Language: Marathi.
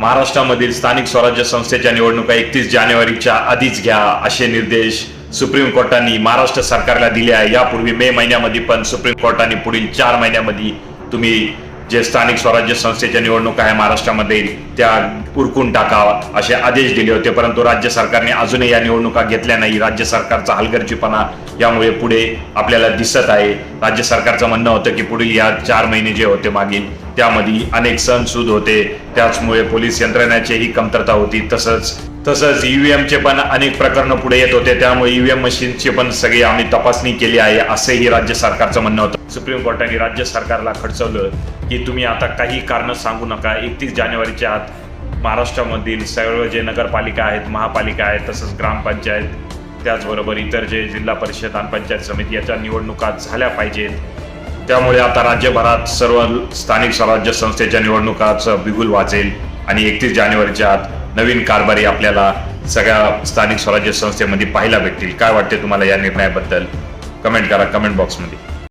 महाराष्ट्रामधील स्थानिक स्वराज्य संस्थेच्या निवडणुका एकतीस जानेवारीच्या आधीच घ्या असे निर्देश सुप्रीम कोर्टाने महाराष्ट्र सरकारला दिले आहे. यापूर्वी मे महिन्यामध्ये पण सुप्रीम कोर्टाने पुढील चार महिन्यामध्ये तुम्ही जे स्थानिक स्वराज्य संस्थेच्या निवडणुका आहे महाराष्ट्रामध्ये त्या उरकून टाकावा असे आदेश दिले होते. परंतु राज्य सरकारने अजूनही या निवडणुका घेतल्या नाही. राज्य सरकारचा हलगर्जीपणा यामुळे पुढे आपल्याला दिसत आहे. राज्य सरकारचं म्हणणं होतं की पुढील या चार महिने जे होते मागील त्यामध्ये अनेक सण सूद होते. त्याचमुळे पोलीस यंत्रणेचीही कमतरता होती. तसंच तसंच ईव्हीएमचे पण अनेक प्रकरणं पुढे येत होते. त्यामुळे ईव्हीएम मशीनची पण सगळी आम्ही तपासणी केली आहे असंही राज्य सरकारचं म्हणणं होतं. सुप्रीम कोर्टाने राज्य सरकारला खडचवलं की तुम्ही आता काही कारणं सांगू नका. एकतीस जानेवारीच्या आत महाराष्ट्रामधील सर्व जे नगरपालिका आहेत महापालिका आहेत तसंच ग्रामपंचायत त्याचबरोबर इतर जे जिल्हा परिषद आणि पंचायत समिती याच्या निवडणुका झाल्या पाहिजेत. त्यामुळे आता राज्यभरात सर्व स्थानिक स्वराज्य संस्थेच्या निवडणुकाचं बिगुल वाचेल आणि एकतीस जानेवारीच्या आत नवीन कारभारी आपल्याला सगळ्या स्थानिक स्वराज्य संस्थेमध्ये पाहायला भेटतील. काय वाटते तुम्हाला या निर्णयाबद्दल? कमेंट करा कमेंट बॉक्समध्ये.